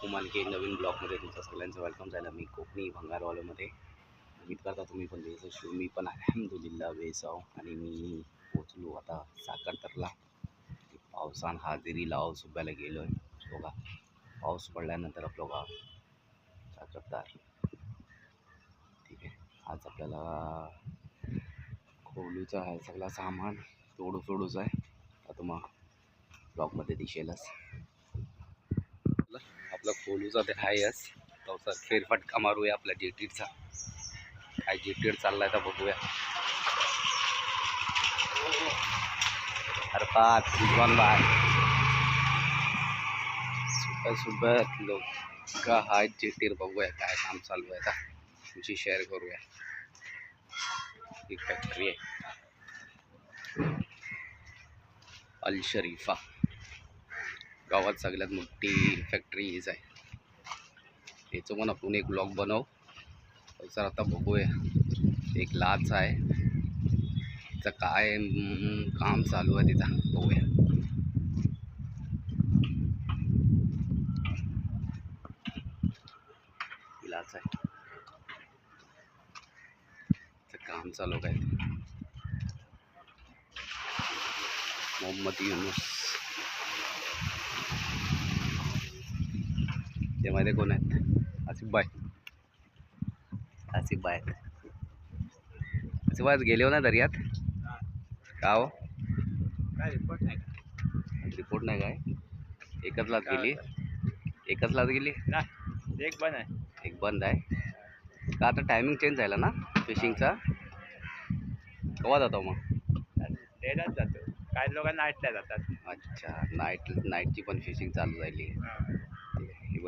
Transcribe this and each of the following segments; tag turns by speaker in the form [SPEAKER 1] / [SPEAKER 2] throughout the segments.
[SPEAKER 1] खूप आणखी एक नवीन ब्लॉगमध्ये तुमचं सगळ्यांचं वेलकम झालं. मी कोकणी भंगारवाल्यामध्ये मीट करता तुम्ही पण बेस मी पण अहमदुलिल्ला बेस आहो आणि मी पोचलो आता साखरतरला. पावसान हाजेरी लाव सुब्याला गेलो आहे बघा पाऊस पडल्यानंतर आपलं गाव साखरदार. ठीक आहे. आज आपल्याला खोलूचं आहे सगळा सामान. तोडू तोडूच आहे. आता मग ब्लॉगमध्ये दिसेलच. आपला खोलूचा ते आहेच सर फेरफटका मारूया आपल्या जेटीचा काय जेटीड चाललाय तर बघूया. अरे पाच बाय सुपर सुपर लोक का हाय जेटीर बघूया काय काम चालू आहे आता. तुमची शेअर करूया. ही फॅक्टरी आहे. अल शरीफा. गावात सगळ्यात मोठी फॅक्टरी हीच आहे. त्याचं पण आपण एक ब्लॉग बनव. सर आता बघूया. एक लाच आहे. तिचं काय काम चालू आहे तिथं बघूया. लाच आहे. काम चालू काय मोहम्मद युनुस. ते माहिती कोण आहेत? आसिफ बाय आसिफ बाय आसिफ बाय गेले हो ना दर्यात? का हो?
[SPEAKER 2] काय रिपोर्ट नाही?
[SPEAKER 1] रिपोर्ट नाही काय? एकच लाच गेली. एकच लाच गेली?
[SPEAKER 2] एक पण आहे
[SPEAKER 1] एक बंद आहे. का आता टायमिंग चेंज झाला ना फिशिंगचा केव्हा जातो मग?
[SPEAKER 2] डेलाच जातो. काही लोक नाईटला जातात.
[SPEAKER 1] अच्छा नाईट नाईटची पण फिशिंग चालू झाली.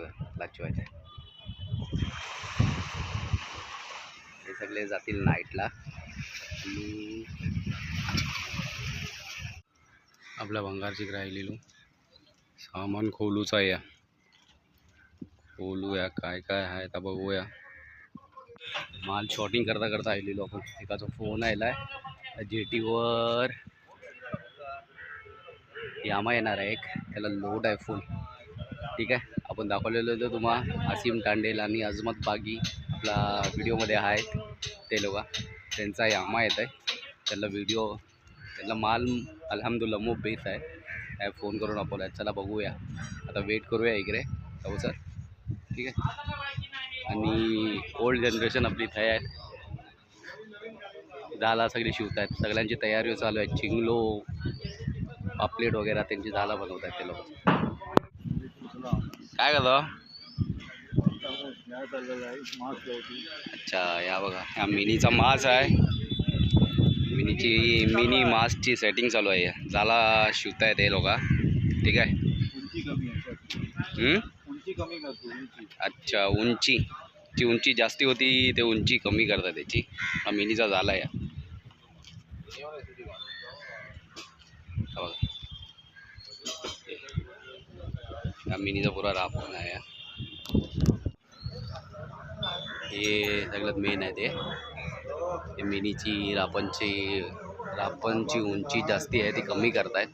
[SPEAKER 1] आहे हे लाचवायचं आहे हे सगळे जातील नाईटला. आणि आपल्या भंगारची राहिलेलो सामान खोलूचा या. खोलूया काय काय आहे आता बघूया. माल शॉटिंग करता करता आलेलो आपण. एकाचा फोन आलाय जेटीवर यामा येणार आहे एक. त्याला लोड आहे फुल ठीक आहे? आपण दाखवलेलं होतं तुम्हा असीम टांडेल आणि अजमत बागी आपला व्हिडिओमध्ये आहेत ते लोक. त्यांचा यामा येत आहे त्यांना व्हिडिओ त्यांना माल अलहमदुल्ला मूप बेत आहे. काय फोन करून आपला चला बघूया. आता वेट करूया इकडे. हो सर. ठीक आहे? आणि ओल्ड जनरेशन आपली इथे आहे. झाला सगळी शिवत आहेत. सगळ्यांची तयारी चालू आहे. चिंगलो पापलेट वगैरे त्यांची झाला बनवत आहेत ते लोक. काय करतो अच्छा या बघा. हा मिनीचा मास आहे. मिनीची मिनी मासची सेटिंग चालू आहे. या. झाला शिवतायत हे लोक. ठीक आहे. अच्छा उंची. ची उंची जास्ती होती ते उंची कमी करतात त्याची. हा मिनीचा झाला या हा बघा हा मिनीचा पुरा रापून आहे हे सगळ्यात मेन आहे ते. मिनीची रापणची रापणची उंची जास्ती आहे ती कमी करतायत.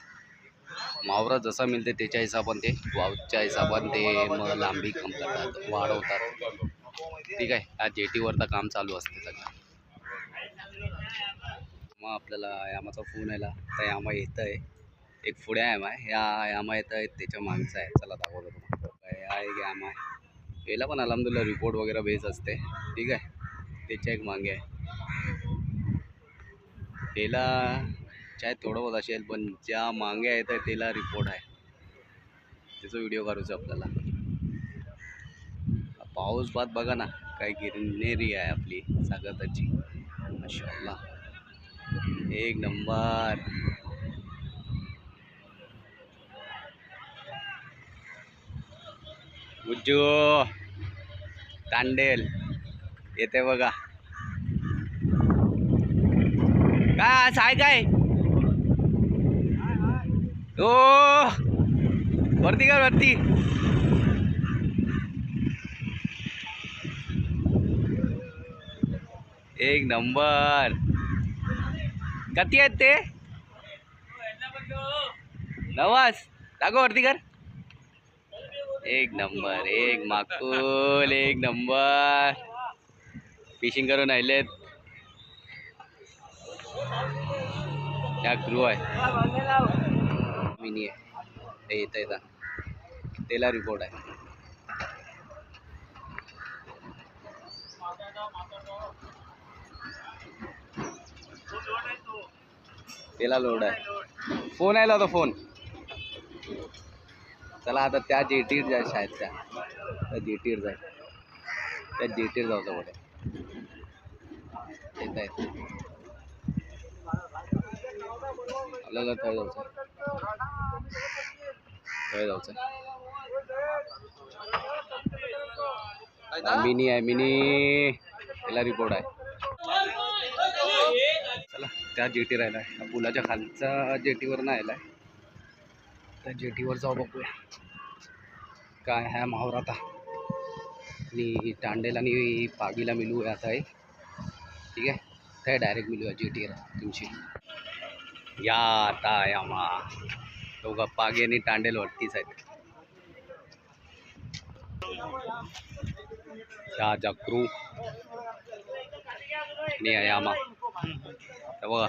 [SPEAKER 1] मावरा जसा मिळते त्याच्या हिशोबाने ते वावच्या हिशोबाने ते मग लांबी कम करतात वाढवतात. ठीक आहे या जेटीवरचं काम चालू असते सगळं. मग आपल्याला यामाचा फोन यायला तर यामा येतं आहे एक पुढे एम आहे या एम येतं तर त्याच्या मागचा आहे. चला दाखवतो तुम्हाला. काय एक यामा आहे. याला पण अलहमदुल्ला रिपोर्ट वगैरे बेस असते. ठीक आहे? त्याच्या एक मागे आहे. त्याला चाय थोडं बहुत असेल पण ज्या मागे आहे तर त्याला रिपोर्ट आहे. त्याचा व्हिडिओ काढूचा आपल्याला. पाऊस बात बघा ना काय गिरनेरी आहे आपली सागताची माशाला एक नंबर. गुज्जू तांडेल. येते बघा. काय आज आहे काय? ओ वरती कर वरती. एक नंबर. किती आहेत ते? नवाज दाखव वरती कर. एक नंबर एक माकुल एक नंबर. फिशिंग करून आलेत त्या क्रू आहे. मिनी आहे. ते येतं येतं त्याला रिपोर्ट आहे. त्याला लोड आहे. फोन आला होता फोन चला आता त्या जेटीर जाय शाळेत त्या त्या जेटीर जाय. त्या जेटीर जाऊ कुठे येत आहेत. आपल्याला थळ मिनी आहे मिनी. त्याला रिपोर्ट आहे. चला त्या जेटी राहिला आहे पुलाच्या खालचा जेटीवर नाही आलाय. त्या जेटीवर जाऊ बघूया. काय आहे माहोर आता. आणि टांडेला आणि पागीला मिळूया आता आहे. ठीक आहे? काय डायरेक्ट मिळूया जेटीवर तुमची. या आता या मा दोघं पागे आणि टांडेल वरतीच आहेत. या जाक्रू आणि यामा तर बघा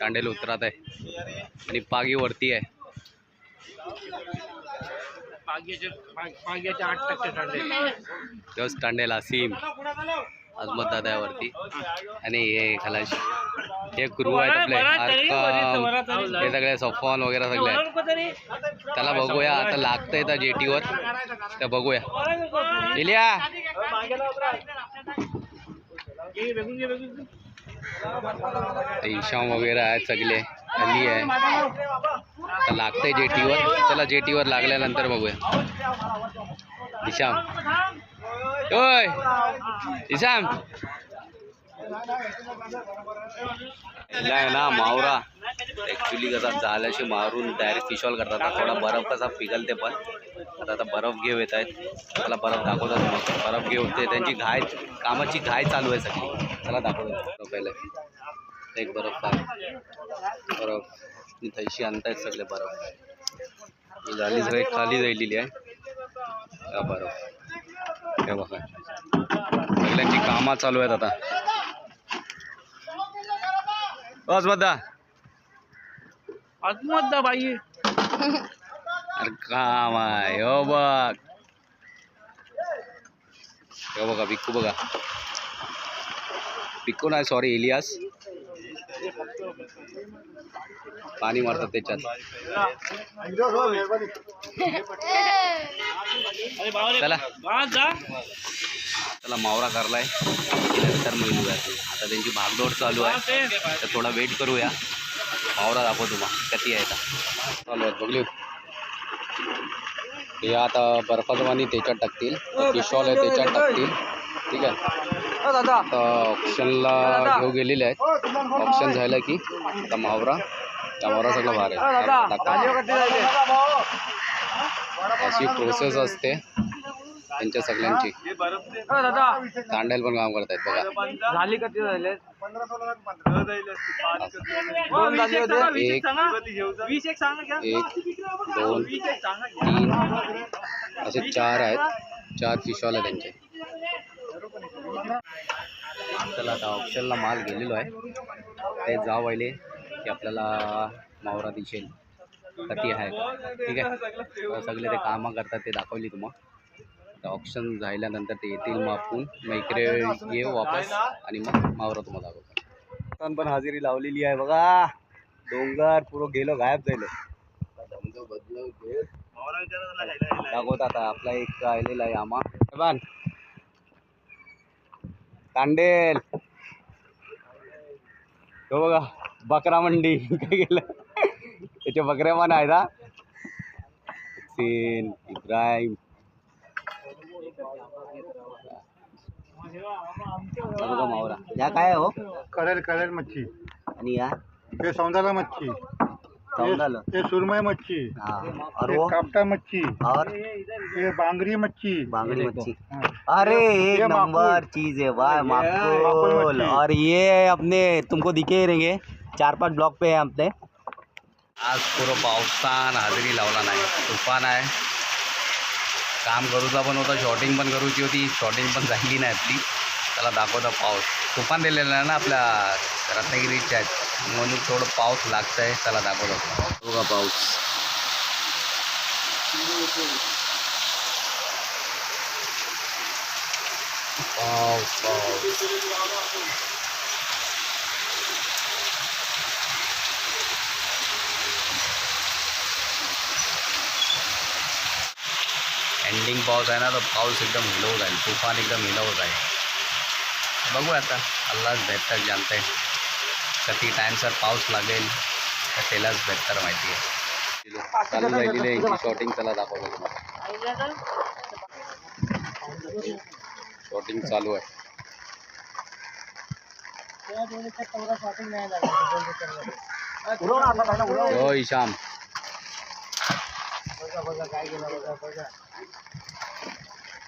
[SPEAKER 1] टांडेल उतरत आहे. आणि पागी वरती आहे. तेव्हाच टांडेला सीम अजमत दादा आहे वरती आणि हे खलाशी. हे क्रू आहेत आपले. हे सगळे सफॉन वगैरे सगळे आहेत. त्याला बघूया आता लागतंय त्या जेटीवर. तर बघूया. इलिया! ईशाम वगैरे आहेत सगळे. हल्ली आहे. लागतंय जेटीवर. चला जेटीवर लागल्यानंतर बघूया. ईशाम ओय! ईशाम ना मावरा. ॲक्च्युली कसा जाल्याशी मारून डायरेक्ट फिशॉल करतात. आता थोडा बर्फ कसा पिघलते पण. आता आता बर्फ घेऊ येत आहेत. मला बर्फ दाखवतात बर्फ घेऊ ते त्यांची घाय कामाची घाय चालू आहे सगळी. चला दाखवतो पहिले. एक बर्फ आहे बर्फ. ही थैशी आणतायत सगळे बर्फ. झाली सगळी खाली राहिलेली आहे. हा बर्फ. हे बघा. सगळ्यांची कामं चालू आहेत आता. बस बद्दा.
[SPEAKER 2] अजमत बाई.
[SPEAKER 1] अरे काम आहे. हो बघ. हो बघा बिक्कू बघा. बिक्कू नाही सॉरी इलियास. पाणी मारतात त्याच्यात. चला. चला मावरा करलाय नंतर मग आता त्यांची भागदौड चालू आहे. तर थोडा वेट करूया. मावरा दाखव तुम्हाला किती आहे आता चालू आहेत बघली हे आता बर्फाचं पाणी त्याच्यात टाकतील. पिशॉल आहे त्याच्यात टाकतील. ठीक आहे. आता ऑप्शनला घेऊ गेलेले आहेत. ऑप्शन झालं की आता मावरा. त्या मावरा सगळा भार आहे. टाका. अशी प्रोसेस असते. त्यांच्या सगळ्यांची. तांडेल पण काम करतायत बघा.
[SPEAKER 2] झाली कधी झाले?
[SPEAKER 1] दोन झाले होते. एक
[SPEAKER 2] वीस एक
[SPEAKER 1] एक दोन तीन असे चार आहेत. चार फिशॉल आहे त्यांचे. चला आता ऑप्शनला माल गेलेलो आहे. ते जा वाहिले की आपल्याला मावरा दिसेल. कधी आहे? ठीक आहे. सगळे ते कामं करतात ते दाखवली तुम्हाला ऑप्शन झाल्यानंतर ते येतील मग आपण. मग इकडे येऊ वापस आणि मग मावरा तुम्हाला दाखवतो. पण हजेरी लावलेली आहे बघा. डोंगर पुरो गेलो गायब झालो. दाखवत आता आपला एक आलेला आहे आमा. बान तांडेल. तो बघा बकरा मंडी. काय गेलं त्याचे बकऱ्या पण आहे ना सीन. इब्राहिम. हा मावरा. या काय आहे हो?
[SPEAKER 3] कलर कलर मच्छी.
[SPEAKER 1] आणि या?
[SPEAKER 3] ये सौंदाला मच्छी.
[SPEAKER 1] सौंदाला.
[SPEAKER 3] ये सुरमई मच्छी.
[SPEAKER 1] हाँ और
[SPEAKER 3] ये
[SPEAKER 1] वो?
[SPEAKER 3] कापटा मच्छी.
[SPEAKER 1] और?
[SPEAKER 3] ये बांगरी मच्छी.
[SPEAKER 1] बांगड़ी मच्छी.
[SPEAKER 3] हाँ।
[SPEAKER 1] अरे एक
[SPEAKER 3] ये
[SPEAKER 1] नंबर चीज़ है वाह
[SPEAKER 3] माकुल मच्छी।
[SPEAKER 1] और ये अपने तुमको दिखे ही रहेंगे. चार पाच ब्लॉक पे है आपले आज पुरं पावसान हजेरी लावला नाही. तुफान आहे. काम करूचा पण होता शॉटिंग पण करूची होती शॉटिंग पण झाली नाही आपली. त्याला दाखवता पाऊस. तुफान दिलेला आहे ना आपल्या रत्नागिरीच्या आहेत म्हणून थोडं पाऊस लागतं आहे त्याला दाखवतो. बघा पाऊस. पाऊस पाऊस. एंडिंग पाऊस आहे ना तर पाऊस एकदम हिलवत आहे तुफान एकदम हिलवत आहे बघू आता अल्लाच बेहतर जानते. कधी टाईमसर पाऊस लागेल तर त्यालाच बेहतर माहिती आहे. चालू शॉटिंग त्याला दाखवलं शॉटिंग चालू आहे. हो ईशाम सिम तांडेल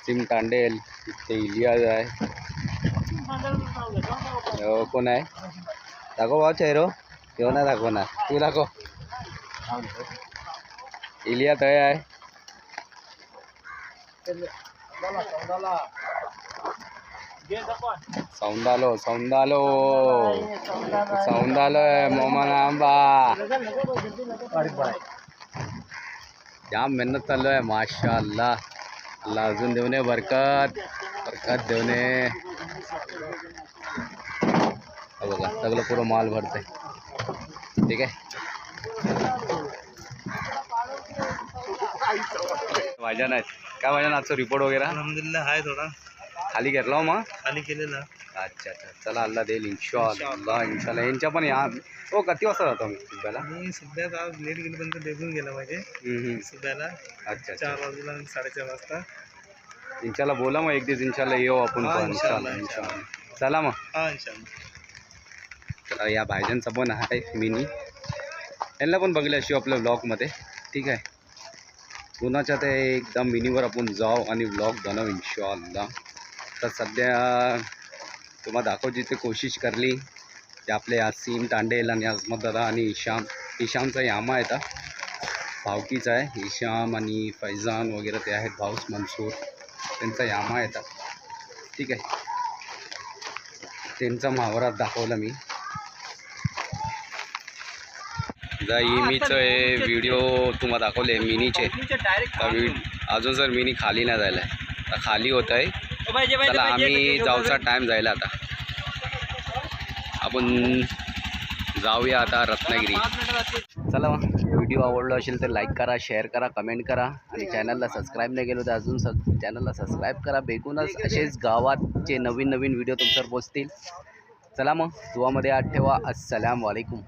[SPEAKER 1] ते इलियाज आहे हो, कोण आहे दाखव भाऊ चेहरो तेव्हा नाही दाखवणार तू दाखव इलिया तय आहे सौंदालो सौंदालो सौंदालो आहे मोहम्मद आंबा जाम मेहनत चालू आहे माशा अल्लाह अल्लाह अजून देऊने बरकत बरकत देऊने हा बघा सगळं पुरं माल भरतंय ठीक आहे भाज्या नाहीत काय भाज्या आजचा रिपोर्ट वगैरे
[SPEAKER 2] आहे थोडा।
[SPEAKER 1] खाली घेतला हो मग
[SPEAKER 2] खाली केलेला।
[SPEAKER 1] अच्छा अच्छा. चला अल्लाह देईल इन्शॉल्लाह इन्शाल्लाह यांच्या पण या हो किती वाजता जातो मी सुब्याला
[SPEAKER 2] मी सध्या आज लेट गेल्यापर्यंत बेगून गेला पाहिजे
[SPEAKER 1] अच्छा
[SPEAKER 2] चार साडेचार वाजता.
[SPEAKER 1] इन्शाल्लाह बोला मग एक दिवस इन्शाल्लाह येऊ आपण पण. चला मग.
[SPEAKER 2] हा
[SPEAKER 1] तर या भाज्यांचा पण आहे मिनी. यांना पण बघले अशी आपल्या ब्लॉगमध्ये ठीक आहे. पुन्हाच्या ते एकदम मिनीवर आपण जाऊ आणि ब्लॉग बनवू इन्शॉल्लाह तर सध्या तुम्हाला दाखवची ते कोशिश करली. ते आपले यासीम तांडेल आणि अजमत दादा आणि इशाम इशामचा यामा येता भावकीचा आहे. इशाम आणि फैजान वगैरे ते आहेत. भाऊस मनसूर त्यांचा यामा येतात ठीक आहे. त्यांचा महावरात दाखवला मी. जा इमीचं हे व्हिडिओ तुम्हाला दाखवले मिनीचे. अजून जर मिनी खाली नाही जायला तर खाली होत आहे चला आम्ही जाऊचा टाईम जायला आता. आपण जाऊया आता रत्नागिरी. चला मग. व्हिडिओ आवडला असेल तर लाईक करा शेअर करा कमेंट करा आणि चॅनलला सबस्क्राईब नाही केलं तर अजून चॅनलला सबस्क्राईब करा. बेगूनच असेच गावाचे नवीन नवीन व्हिडिओ तुमच्यावर पोचतील चला मग. दुवामध्ये आठ ठेवा. अस्सलाम वालेकुम